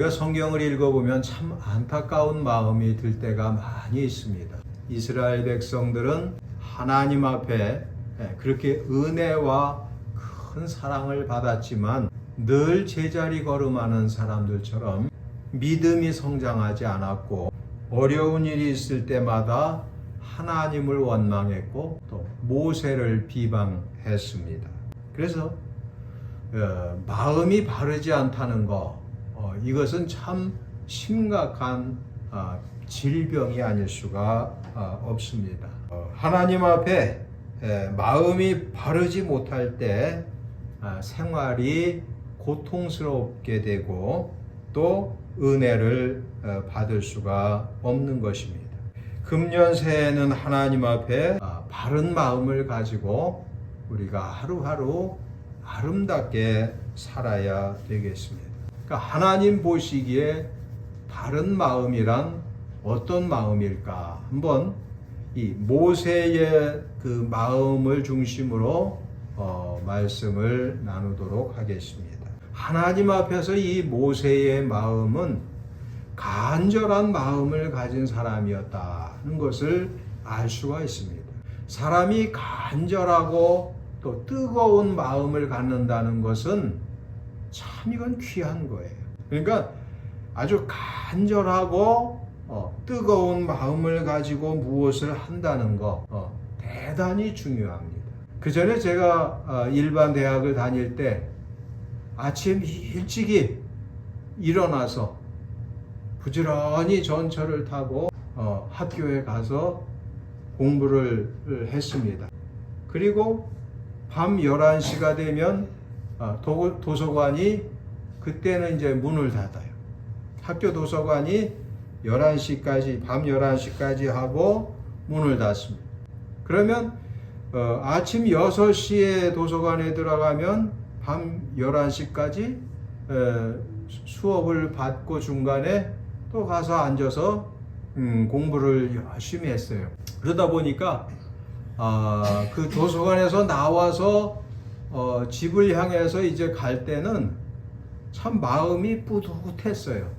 우리가 성경을 읽어보면 참 안타까운 마음이 들 때가 많이 있습니다. 이스라엘 백성들은 하나님 앞에 예, 그렇게 은혜와 큰 사랑을 받았지만 늘 제자리 걸음하는 사람들처럼 믿음이 성장하지 않았고 어려운 일이 있을 때마다 하나님을 원망했고 또 모세를 비방했습니다. 그래서 어, 마음이 바르지 않다는 거 어, 이것은 참 심각한 아, 질병이 아닐 수가 아, 없습니다. 어, 하나님 앞에 에, 마음이 바르지 못할 때 아, 생활이 고통스럽게 되고 또 은혜를 어, 받을 수가 없는 것입니다. 금년 새해는 하나님 앞에 아, 바른 마음을 가지고 우리가 하루하루 아름답게 살아야 되겠습니다. 그러니까 하나님 보시기에 바른 마음이란 어떤 마음일까? 한번 이 모세의 그 마음을 중심으로 어, 말씀을 나누도록 하겠습니다. 하나님 앞에서 이 모세의 마음은 간절한 마음을 가진 사람이었다는 것을 알 수가 있습니다. 사람이 간절하고 또 뜨거운 마음을 갖는다는 것은 참 이건 귀한 거예요. 그러니까 아주 간절하고 어, 뜨거운 마음을 가지고 무엇을 한다는 거 어, 대단히 중요합니다. 그 전에 제가 어, 일반 대학을 다닐 때 아침 일찍이 일어나서 부지런히 전철을 타고 어, 학교에 가서 공부를 했습니다. 그리고 밤 11시가 되면 어, 도, 도서관이 그때는 이제 문을 닫아요. 학교 도서관이 11시까지, 밤 11시까지 하고 문을 닫습니다. 그러면 어, 아침 6시에 도서관에 들어가면 밤 11시까지 에, 수업을 받고 중간에 또 가서 앉아서 음, 공부를 열심히 했어요. 그러다 보니까 아, 그 도서관에서 나와서 어, 집을 향해서 이제 갈 때는 참 마음이 뿌듯했어요.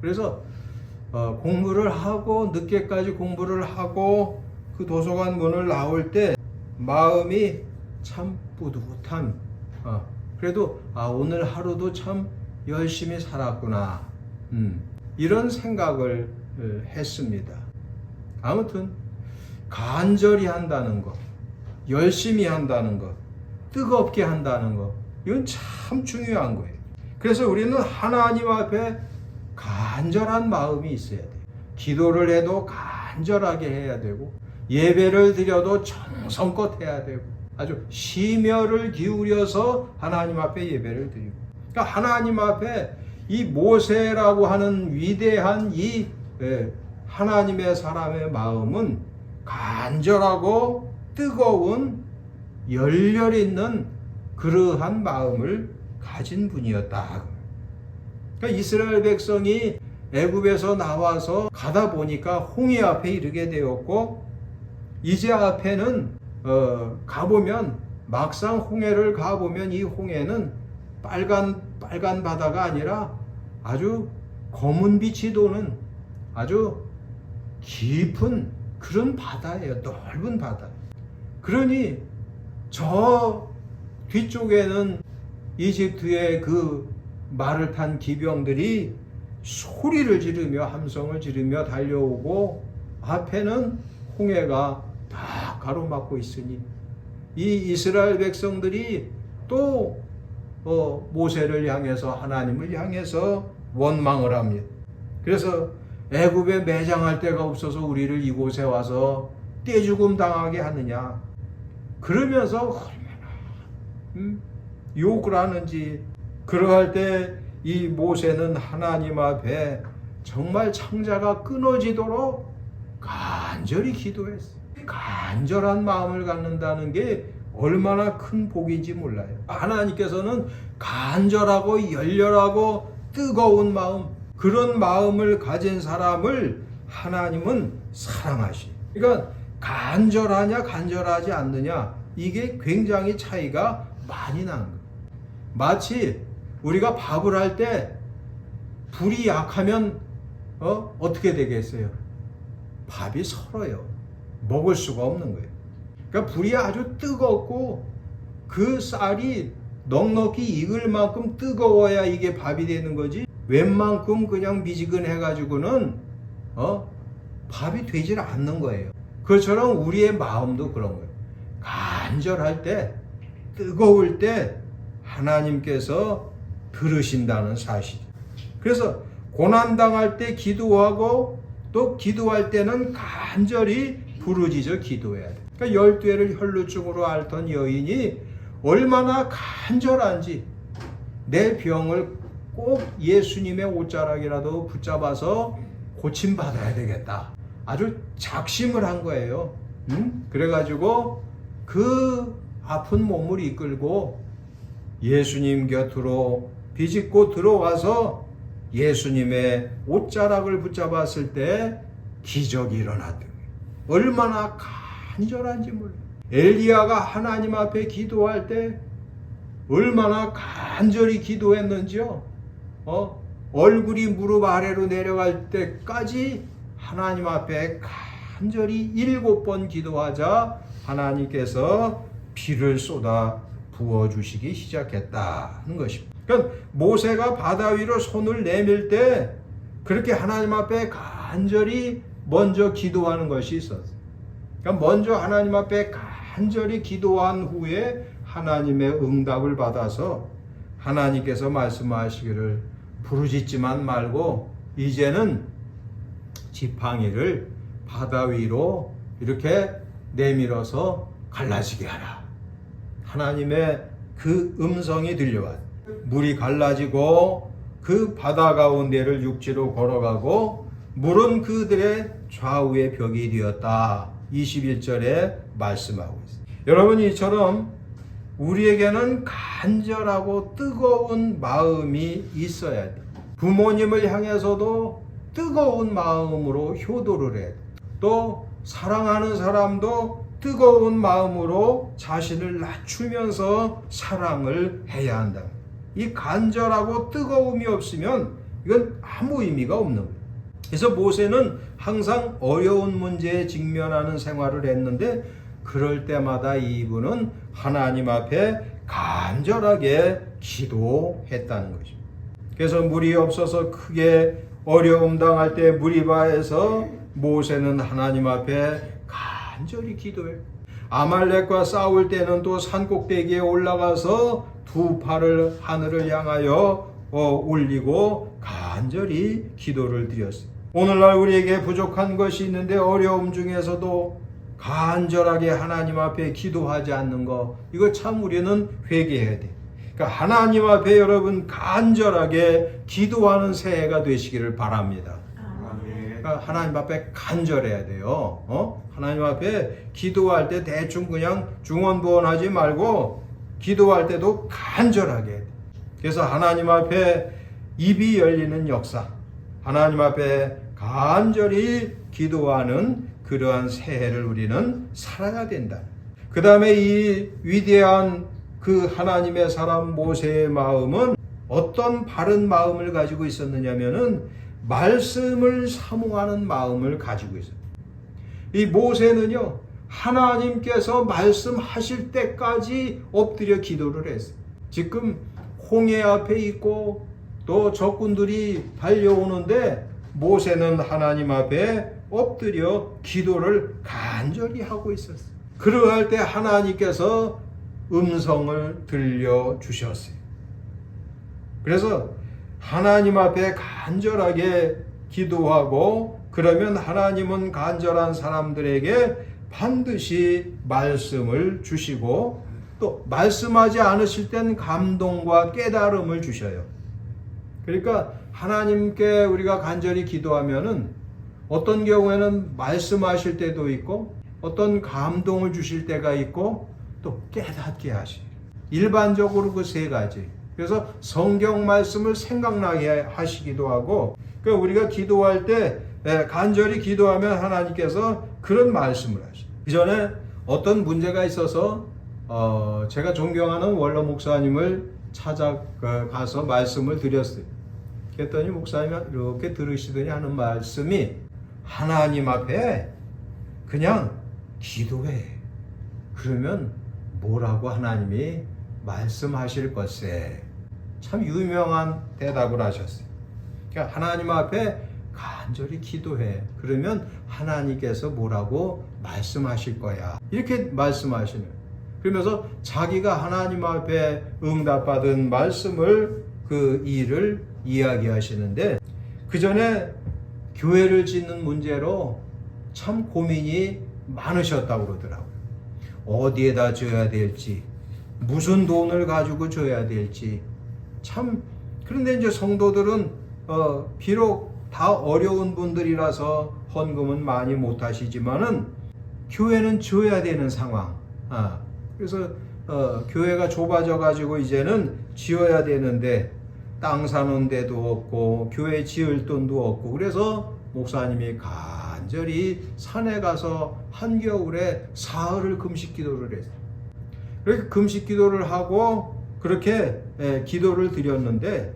그래서 어, 공부를 하고 늦게까지 공부를 하고 그 도서관 문을 나올 때 마음이 참 뿌듯한 어, 그래도 아 오늘 하루도 참 열심히 살았구나 음, 이런 생각을 어, 했습니다. 아무튼 간절히 한다는 것, 열심히 한다는 것, 뜨겁게 한다는 것 이건 참 중요한 거예요. 그래서 우리는 하나님 앞에 간절한 마음이 있어야 돼요. 기도를 해도 간절하게 해야 되고 예배를 드려도 정성껏 해야 되고 아주 심혈을 기울여서 하나님 앞에 예배를 드리고 그러니까 하나님 앞에 이 모세라고 하는 위대한 이 예, 하나님의 사람의 마음은 간절하고 뜨거운 열렬 있는 그러한 마음을 가진 분이었다. 그러니까 이스라엘 백성이 애굽에서 나와서 가다 보니까 홍해 앞에 이르게 되었고 이제 앞에는 어, 가보면 막상 홍해를 가보면 이 홍해는 빨간 빨간 바다가 아니라 아주 검은 빛이 도는 아주 깊은 그런 바다예요. 넓은 바다. 그러니 저 뒤쪽에는 이집트의 그 말을 탄 기병들이 소리를 지르며 함성을 지르며 달려오고 앞에는 홍해가 다 가로막고 있으니 이 이스라엘 백성들이 또 어, 모세를 향해서 하나님을 향해서 원망을 합니다. 그래서 애굽에 매장할 데가 없어서 우리를 이곳에 와서 떼죽음 당하게 하느냐. 그러면서 얼마나 음, 욕을 하는지 그러할 때 이 모세는 하나님 앞에 정말 창자가 끊어지도록 간절히 기도했어. 간절한 마음을 갖는다는 게 얼마나 큰 복인지 몰라요. 하나님께서는 간절하고 열렬하고 뜨거운 마음, 그런 마음을 가진 사람을 하나님은 사랑하시. 그러니까 간절하냐 간절하지 않느냐 이게 굉장히 차이가 많이 나는 거예요. 마치 우리가 밥을 할 때 불이 약하면 어? 어떻게 되겠어요? 밥이 설어요. 먹을 수가 없는 거예요. 그러니까 불이 아주 뜨겁고 그 쌀이 넉넉히 익을 만큼 뜨거워야 이게 밥이 되는 거지. 웬만큼 그냥 미지근해 가지고는 어? 밥이 되질 않는 거예요. 그처럼 우리의 마음도 그런 거예요. 간절할 때 뜨거울 때 하나님께서 들으신다는 사실. 그래서 고난 당할 때 기도하고 또 기도할 때는 간절히 부르짖어 기도해야 돼. 그러니까 열두해를 혈루증으로 앓던 여인이 얼마나 간절한지 내 병을 꼭 예수님의 옷자락이라도 붙잡아서 고침 받아야 되겠다. 아주 작심을 한 거예요. 응? 그래가지고 그 아픈 몸을 이끌고 예수님 곁으로 비집고 들어와서 예수님의 옷자락을 붙잡았을 때 기적이 일어났던 거예요. 얼마나 간절한지 몰라요. 엘리야가 하나님 앞에 기도할 때 얼마나 간절히 기도했는지요. 어? 얼굴이 무릎 아래로 내려갈 때까지 하나님 앞에 간절히 일곱 번 기도하자 하나님께서 비를 쏟아 부어주시기 시작했다는 것입니다. 그러니까 모세가 바다 위로 손을 내밀 때 그렇게 하나님 앞에 간절히 먼저 기도하는 것이 있었어요. 그러니까 먼저 하나님 앞에 간절히 기도한 후에 하나님의 응답을 받아서 하나님께서 말씀하시기를 부르짖지만 말고 이제는 지팡이를 바다 위로 이렇게 내밀어서 갈라지게 하라. 하나님의 그 음성이 들려왔. 물이 갈라지고 그 바다 가운데를 육지로 걸어가고 물은 그들의 좌우의 벽이 되었다. 21절에 말씀하고 있습니다. 여러분 이처럼 우리에게는 간절하고 뜨거운 마음이 있어야 돼. 부모님을 향해서도 뜨거운 마음으로 효도를 해. 또 사랑하는 사람도 뜨거운 마음으로 자신을 낮추면서 사랑을 해야 한다. 이 간절하고 뜨거움이 없으면 이건 아무 의미가 없는 거예요. 그래서 모세는 항상 어려운 문제에 직면하는 생활을 했는데 그럴 때마다 이분은 하나님 앞에 간절하게 기도했다는 것입니다. 그래서 물이 없어서 크게 어려움 당할 때 무리바에서 모세는 하나님 앞에 간절히 기도해. 아말렉과 싸울 때는 또 산꼭대기에 올라가서 두 팔을 하늘을 향하여 어, 올리고 간절히 기도를 드렸어요. 오늘날 우리에게 부족한 것이 있는데 어려움 중에서도 간절하게 하나님 앞에 기도하지 않는 거 이거 참 우리는 회개해야 돼. 그러니까 하나님 앞에 여러분 간절하게 기도하는 새해가 되시기를 바랍니다. 그러니까 하나님 앞에 간절해야 돼요. 어? 하나님 앞에 기도할 때 대충 그냥 중언부언하지 말고 기도할 때도 간절하게. 그래서 하나님 앞에 입이 열리는 역사, 하나님 앞에 간절히 기도하는 그러한 새해를 우리는 살아야 된다. 그 다음에 이 위대한 그 하나님의 사람 모세의 마음은 어떤 바른 마음을 가지고 있었느냐면은 말씀을 사모하는 마음을 가지고 있어요. 이 모세는요, 하나님께서 말씀하실 때까지 엎드려 기도를 했어요. 지금 홍해 앞에 있고 또 적군들이 달려오는데 모세는 하나님 앞에 엎드려 기도를 간절히 하고 있었어요. 그러할 때 하나님께서 음성을 들려 주셨어요. 그래서 하나님 앞에 간절하게 기도하고 그러면 하나님은 간절한 사람들에게 반드시 말씀을 주시고 또 말씀하지 않으실 땐 감동과 깨달음을 주셔요. 그러니까 하나님께 우리가 간절히 기도하면은 어떤 경우에는 말씀하실 때도 있고 어떤 감동을 주실 때가 있고 또 깨닫게 하시. 일반적으로 그 세 가지. 그래서 성경 말씀을 생각나게 하시기도 하고 그러니까 우리가 기도할 때 예, 간절히 기도하면 하나님께서 그런 말씀을 하시. 이전에 어떤 문제가 있어서 어, 제가 존경하는 원로 목사님을 찾아가서 말씀을 드렸어요. 그랬더니 목사님이 이렇게 들으시더니 하는 말씀이 하나님 앞에 그냥 기도해. 그러면 뭐라고 하나님이 말씀하실 것에 참 유명한 대답을 하셨어요. 그러니까 하나님 앞에 간절히 기도해. 그러면 하나님께서 뭐라고 말씀하실 거야. 이렇게 말씀하시는. 그러면서 자기가 하나님 앞에 응답받은 말씀을 그 일을 이야기하시는데 그 전에 교회를 짓는 문제로 참 고민이 많으셨다고 그러더라고요. 어디에다 줘야 될지, 무슨 돈을 가지고 줘야 될지. 참, 그런데 이제 성도들은, 어, 비록 다 어려운 분들이라서 헌금은 많이 못 하시지만은, 교회는 줘야 되는 상황. 아, 그래서, 어, 교회가 좁아져 가지고 이제는 지어야 되는데, 땅 사는 데도 없고, 교회 지을 돈도 없고, 그래서 목사님이 간절히 산에 가서 한겨울에 사흘을 금식 기도를 했어요. 그렇게 금식 기도를 하고 그렇게 예, 기도를 드렸는데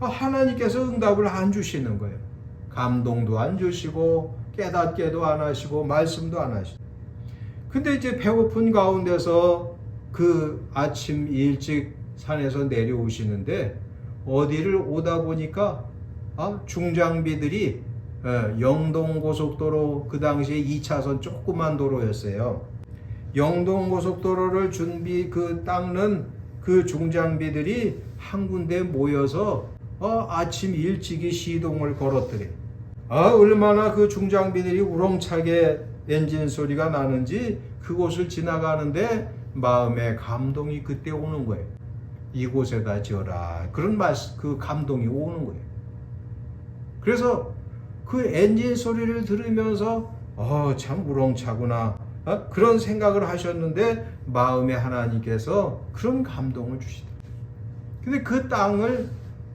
아, 하나님께서 응답을 안 주시는 거예요. 감동도 안 주시고 깨닫게도 안 하시고 말씀도 안 하시고. 근데 이제 배고픈 가운데서 그 아침 일찍 산에서 내려오시는데 어디를 오다 보니까 아, 중장비들이 예, 영동 고속도로 그 당시에 2차선 조그만 도로였어요. 영동 고속도로를 준비 그 닦는 그 중장비들이 한 군데 모여서 어, 아침 일찍이 시동을 걸었더래. 아, 얼마나 그 중장비들이 우렁차게 엔진 소리가 나는지 그곳을 지나가는데 마음에 감동이 그때 오는 거예요. 이곳에다 지어라. 그런 말, 그 감동이 오는 거예요. 그래서 그 엔진 소리를 들으면서 어, 참 우렁차구나. 어? 그런 생각을 하셨는데 마음에 하나님께서 그런 감동을 주시다. 근데 그 땅을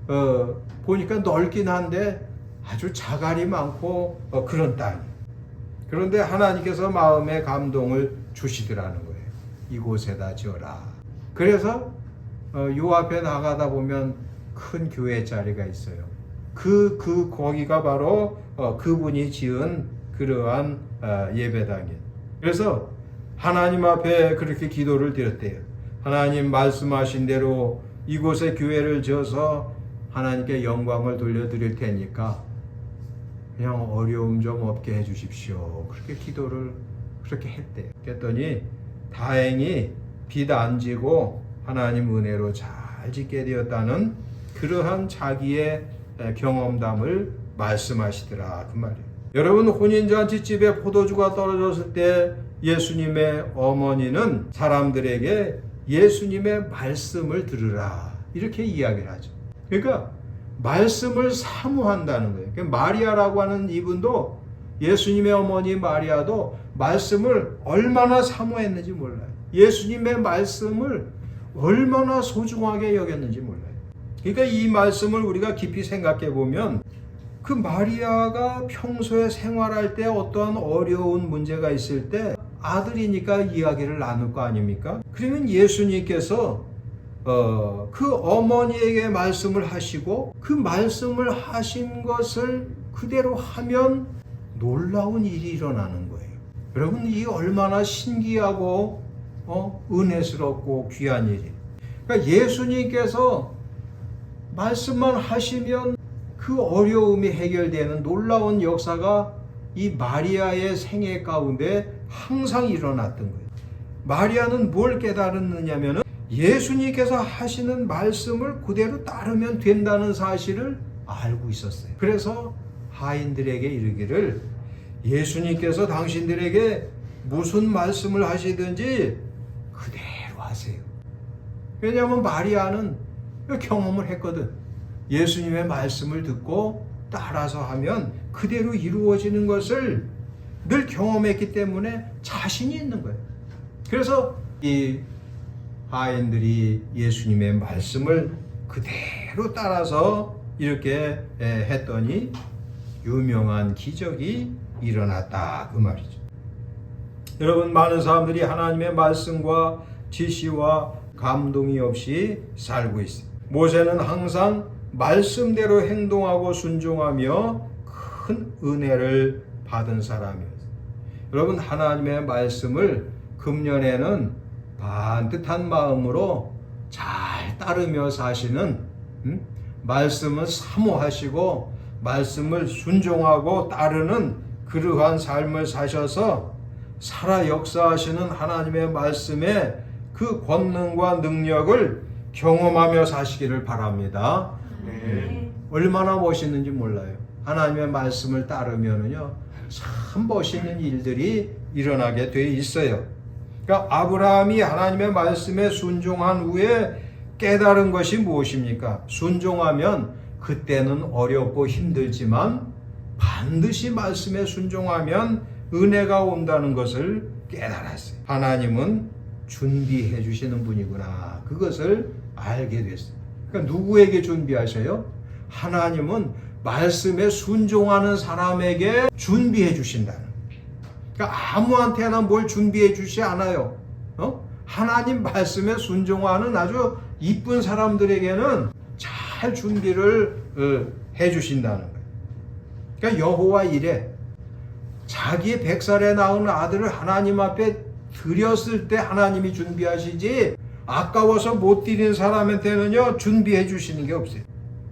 어, 보니까 넓긴 한데 아주 자갈이 많고 어, 그런 땅. 그런데 하나님께서 마음에 감동을 주시더라는 거예요. 이곳에다 지어라. 그래서 어, 요 앞에 나가다 보면 큰 교회 자리가 있어요. 그, 그, 거기가 바로 어, 그분이 지은 그러한 어, 예배당이에요. 그래서 하나님 앞에 그렇게 기도를 드렸대요. 하나님 말씀하신 대로 이곳에 교회를 지어서 하나님께 영광을 돌려드릴 테니까 그냥 어려움 좀 없게 해주십시오. 그렇게 기도를 그렇게 했대요. 그랬더니 다행히 빚안 지고 하나님 은혜로 잘 짓게 되었다는 그러한 자기의 경험담을 말씀하시더라 그 말이에요. 여러분 혼인잔치집에 포도주가 떨어졌을 때 예수님의 어머니는 사람들에게 예수님의 말씀을 들으라 이렇게 이야기를 하죠. 그러니까 말씀을 사모한다는 거예요. 그러니까 마리아라고 하는 이분도 예수님의 어머니 마리아도 말씀을 얼마나 사모했는지 몰라요. 예수님의 말씀을 얼마나 소중하게 여겼는지 몰라요. 그러니까 이 말씀을 우리가 깊이 생각해 보면 그 마리아가 평소에 생활할 때 어떠한 어려운 문제가 있을 때 아들이니까 이야기를 나눌 거 아닙니까? 그러면 예수님께서 어, 그 어머니에게 말씀을 하시고 그 말씀을 하신 것을 그대로 하면 놀라운 일이 일어나는 거예요. 여러분 이 얼마나 신기하고 어, 은혜스럽고 귀한 일이. 그러니까 예수님께서 말씀만 하시면 그 어려움이 해결되는 놀라운 역사가 이 마리아의 생애 가운데 항상 일어났던 거예요. 마리아는 뭘 깨달았느냐면은 예수님께서 하시는 말씀을 그대로 따르면 된다는 사실을 알고 있었어요. 그래서 하인들에게 이르기를 예수님께서 당신들에게 무슨 말씀을 하시든지 그대로 하세요. 왜냐하면 마리아는 경험을 했거든. 예수님의 말씀을 듣고 따라서 하면 그대로 이루어지는 것을 늘 경험했기 때문에 자신이 있는 거예요. 그래서 이 하인들이 예수님의 말씀을 그대로 따라서 이렇게 했더니 유명한 기적이 일어났다 그 말이죠. 여러분 많은 사람들이 하나님의 말씀과 지시와 감동이 없이 살고 있어요. 모세는 항상 말씀대로 행동하고 순종하며 큰 은혜를 받은 사람이었어요. 여러분 하나님의 말씀을 금년에는 반듯한 마음으로 잘 따르며 사시는 음? 말씀을 사모하시고 말씀을 순종하고 따르는 그러한 삶을 사셔서 살아 역사하시는 하나님의 말씀의 그 권능과 능력을 경험하며 사시기를 바랍니다. 네. 얼마나 멋있는지 몰라요. 하나님의 말씀을 따르면은요, 참 멋있는 일들이 일어나게 돼 있어요. 그러니까 아브라함이 하나님의 말씀에 순종한 후에 깨달은 것이 무엇입니까? 순종하면 그때는 어렵고 힘들지만 반드시 말씀에 순종하면 은혜가 온다는 것을 깨달았어요. 하나님은 준비해 주시는 분이구나. 그것을 알게 됐어요. 그러니까 누구에게 준비하셔요? 하나님은 말씀에 순종하는 사람에게 준비해 주신다는. 그러니까 아무한테나 뭘 준비해 주지 않아요. 어? 하나님 말씀에 순종하는 아주 이쁜 사람들에게는 잘 준비를 어, 해 주신다는 거예요. 그러니까 여호와 이래 자기의 백살에 낳은 아들을 하나님 앞에 드렸을 때 하나님이 준비하시지 아까워서 못 드린 사람한테는요 준비해 주시는 게 없어요.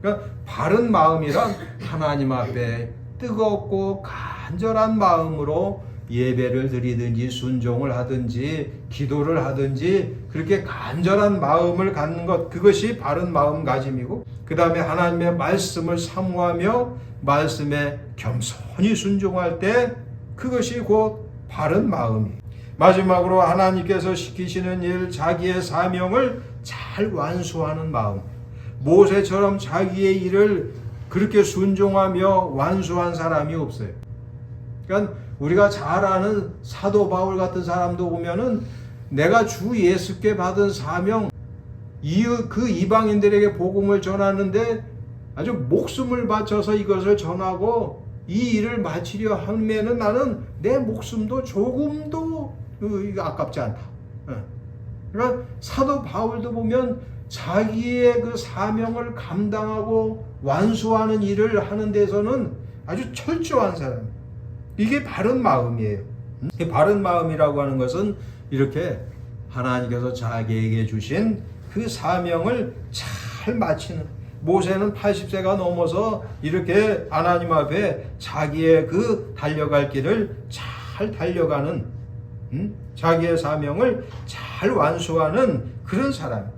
그러니까 바른 마음이란 하나님 앞에 뜨겁고 간절한 마음으로 예배를 드리든지 순종을 하든지 기도를 하든지 그렇게 간절한 마음을 갖는 것 그것이 바른 마음가짐이고 그 다음에 하나님의 말씀을 사모하며 말씀에 겸손히 순종할 때 그것이 곧 바른 마음이 마지막으로 하나님께서 시키시는 일 자기의 사명을 잘 완수하는 마음 모세처럼 자기의 일을 그렇게 순종하며 완수한 사람이 없어요. 그러니까 우리가 잘 아는 사도 바울 같은 사람도 보면은 내가 주 예수께 받은 사명 이그 이방인들에게 복음을 전하는데 아주 목숨을 바쳐서 이것을 전하고 이 일을 마치려 하면은 나는 내 목숨도 조금도 그, 아깝지 않다. 예. 그러니까 사도 바울도 보면 자기의 그 사명을 감당하고 완수하는 일을 하는 데서는 아주 철저한 사람. 이게 바른 마음이에요. 이 바른 마음이라고 하는 것은 이렇게 하나님께서 자기에게 주신 그 사명을 잘 마치는 모세는 80세가 넘어서 이렇게 하나님 앞에 자기의 그 달려갈 길을 잘 달려가는 음? 자기의 사명을 잘 완수하는 그런 사람.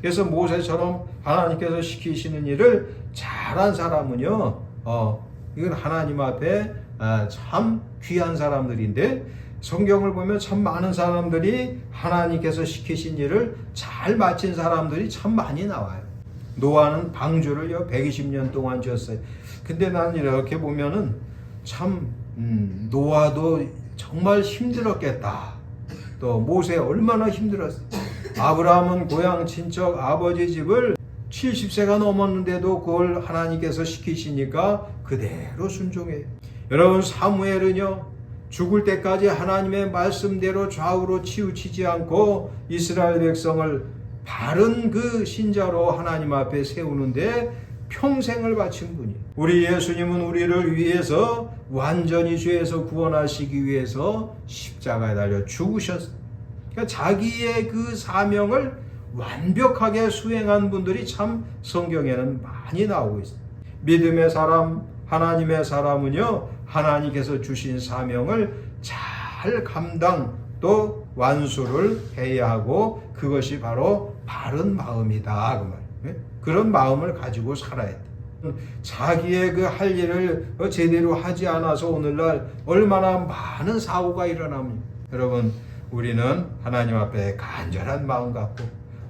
그래서 모세처럼 하나님께서 시키시는 일을 잘한 사람은요, 어, 이건 하나님 앞에 아, 참 귀한 사람들인데 성경을 보면 참 많은 사람들이 하나님께서 시키신 일을 잘 마친 사람들이 참 많이 나와요. 노아는 방주를요 120년 동안 지었어요. 근데 나는 이렇게 보면은 참 음, 노아도 정말 힘들었겠다. 또 모세 얼마나 힘들었어. 아브라함은 고향 친척 아버지 집을 70세가 넘었는데도 그걸 하나님께서 시키시니까 그대로 순종해요. 여러분 사무엘은요 죽을 때까지 하나님의 말씀대로 좌우로 치우치지 않고 이스라엘 백성을 바른 그 신자로 하나님 앞에 세우는데 평생을 바친 분이. 우리 예수님은 우리를 위해서 완전히 죄에서 구원하시기 위해서 십자가에 달려 죽으셨어요. 그러니까 자기의 그 사명을 완벽하게 수행한 분들이 참 성경에는 많이 나오고 있어요. 믿음의 사람, 하나님의 사람은요, 하나님께서 주신 사명을 잘 감당 또 완수를 해야 하고 그것이 바로 바른 마음이다 그 말. 그런 마음을 가지고 살아야 돼. 자기의 그 할 일을 제대로 하지 않아서 오늘날 얼마나 많은 사고가 일어납니다. 여러분, 우리는 하나님 앞에 간절한 마음 갖고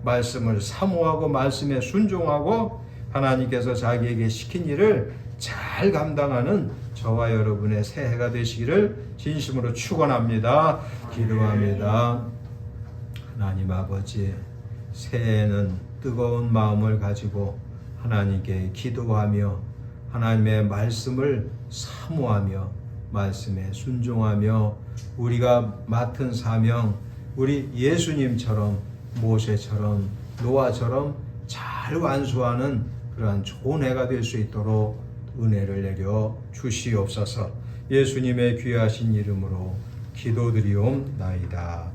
말씀을 사모하고 말씀에 순종하고 하나님께서 자기에게 시킨 일을 잘 감당하는 저와 여러분의 새해가 되시기를 진심으로 축원합니다. 기도합니다. 하나님 아버지 새해에는 뜨거운 마음을 가지고 하나님께 기도하며 하나님의 말씀을 사모하며 말씀에 순종하며 우리가 맡은 사명 우리 예수님처럼 모세처럼 노아처럼 잘 완수하는 그러한 좋은 해가 될 수 있도록 은혜를 내려 주시옵소서. 예수님의 귀하신 이름으로 기도드리옵나이다.